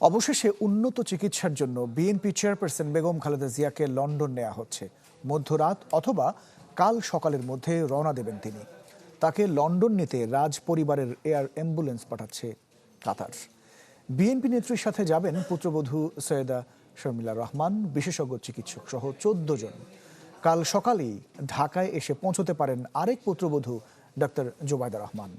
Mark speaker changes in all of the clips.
Speaker 1: অবশেষে উন্নত চিকিৎসার জন্য বিএনপি চেয়ারপারসন বেগম খালেদা জিয়াকে লন্ডন নেওয়া হচ্ছে। মধ্যরাত অথবা কাল সকালের মধ্যে রওনা দেবেন তিনি। তাকে লন্ডন নিতে রাজ পরিবারের এয়ার অ্যাম্বুলেন্স পাঠাচ্ছে কাতার। বিএনপি নেত্রীর সাথে যাবেন পুত্রবধূ সৈয়দা শর্মিলা রহমান, বিশেষজ্ঞ চিকিৎসক সহ চোদ্দ জন। কাল সকালেই ঢাকায় এসে পৌঁছতে পারেন আরেক পুত্রবধূ ডক্টর জোবায়দা রহমান।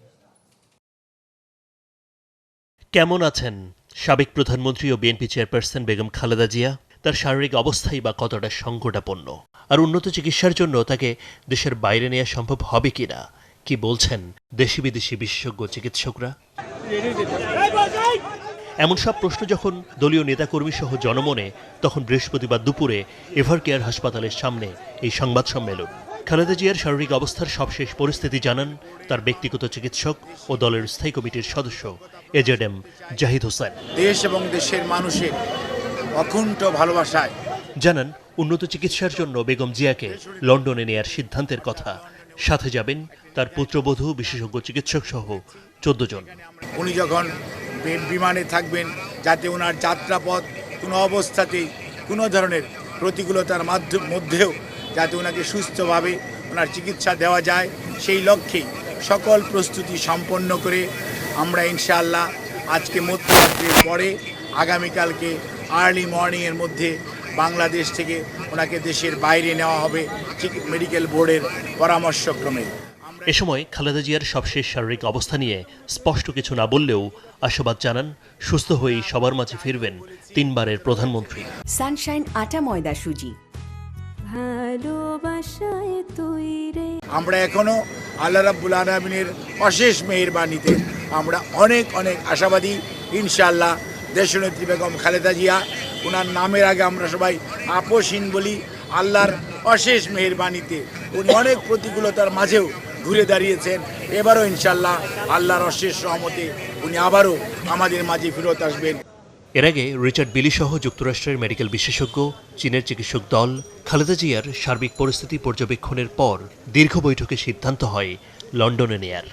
Speaker 2: কেমন আছেন? সাবেক প্রধানমন্ত্রী ও বিএনপি চেয়ারপারসন বেগম খালেদা জিয়া তার শারীরিক অবস্থাই বা কতটা সংকটাপন্ন? আর উন্নত চিকিৎসার জন্য তাকে দেশের বাইরে নেওয়া সম্ভব হবে কিনা? কি বলছেন দেশি বিদেশি বিশেষজ্ঞ চিকিৎসকরা? এমন সব প্রশ্ন যখন দলীয় নেতাকর্মী সহ জনমনে, তখন বৃহস্পতিবার দুপুরে এভারকেয়ার হাসপাতালের সামনে এই সংবাদ সম্মেলন। খালেদা জিয়ার শারীরিক অবস্থার সবশেষ পরিস্থিতি জানান তার ব্যক্তিগত চিকিৎসক ও দলের স্থায়ী কমিটির সদস্য এজেডএম জাহিদ হোসেন।
Speaker 3: দেশ এবং দেশের মানুষের অকুণ্ঠ ভালোবাসায়।
Speaker 2: জানান উন্নত চিকিৎসার জন্য বেগম জিয়াকে লন্ডনে নেয়ার সিদ্ধান্তের কথা। সাথে যাবেন তার পুত্রবধূ বিশেষজ্ঞ চিকিৎসক সহ চোদ্দ জন।
Speaker 3: উনি যখন বিমানে থাকবেন যাতে ওনার যাত্রাপথ কোনো অবস্থাতেই কোনো ধরনের প্রতিকূলতার মাধ্যম মধ্যেও যাতে ওনাকে সুস্থভাবে ওনার চিকিৎসা দেওয়া যায়। সেই লক্ষ্যেই সকল প্রস্তুতি সম্পন্ন করে আমরা ইনশাআল্লাহ আজকে মধ্যরাত্রির পরে আগামীকালকে আর্লি মর্নিংয়ের মধ্যে বাংলাদেশ থেকে ওনাকে দেশের বাইরে নেওয়া হবে মেডিকেল বোর্ডের পরামর্শক্রমে।
Speaker 2: এ সময় খালেদা জিয়ার সবশেষ শারীরিক অবস্থা নিয়ে স্পষ্ট কিছু না বললেও আশাবাদ জানান সুস্থ হয়েই সবার মাঝে ফিরবেন তিনবারের প্রধানমন্ত্রী।
Speaker 4: সানশাইন আটা ময়দা সুজি।
Speaker 3: আমরা এখনও আল্লাহ রাব্বুল আলমিনের অশেষ মেহেরবানিতে আমরা অনেক অনেক আশাবাদী, ইনশাআল্লাহ। দেশনেত্রী বেগম খালেদা জিয়া ওনার নামের আগে আমরা সবাই আপোষহীন বলি, আল্লাহর অশেষ মেহেরবানিতে উনি অনেক প্রতিকূলতার মাঝেও ঘুরে দাঁড়িয়েছেন। এবারও ইনশাল্লাহ আল্লাহর অশেষ সহমতে উনি আবারও আমাদের মাঝে ফেরত আসবেন।
Speaker 2: এর আগে রিচার্ড বিলি সহ যুক্তরাষ্ট্রের মেডিকেল বিশেষজ্ঞ, চীনের চিকিৎসক দল খালেদা জিয়ার সার্বিক পরিস্থিতি পর্যবেক্ষণের পর দীর্ঘ বৈঠকে সিদ্ধান্ত হয় লন্ডনে নেয়ার।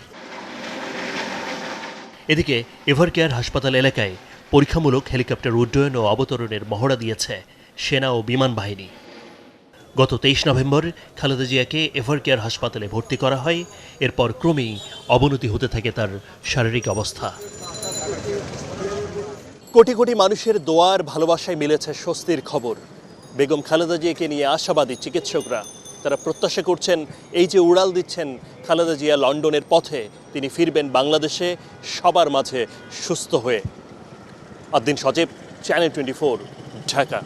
Speaker 2: এদিকে এভারকেয়ার হাসপাতাল এলাকায় পরীক্ষামূলক হেলিকপ্টার উড্ডয়ন ও অবতরণের মহড়া দিয়েছে সেনা ও বিমান বাহিনী। গত তেইশ নভেম্বর খালেদা জিয়াকে এভারকেয়ার হাসপাতালে ভর্তি করা হয়। এরপর ক্রমেই অবনতি হতে থাকে তার শারীরিক অবস্থা। কোটি কোটি মানুষের দোয়ার ভালোবাসায় মিলেছে স্বস্তির খবর। বেগম খালেদা জিয়াকে নিয়ে আশাবাদী চিকিৎসকরা। তারা প্রত্যাশা করছেন, এই যে উড়াল দিচ্ছেন খালেদা জিয়া লন্ডনের পথে, তিনি ফিরবেন বাংলাদেশে, সবার মাঝে সুস্থ হয়ে। Adin Sajib channel twenty Dhaka.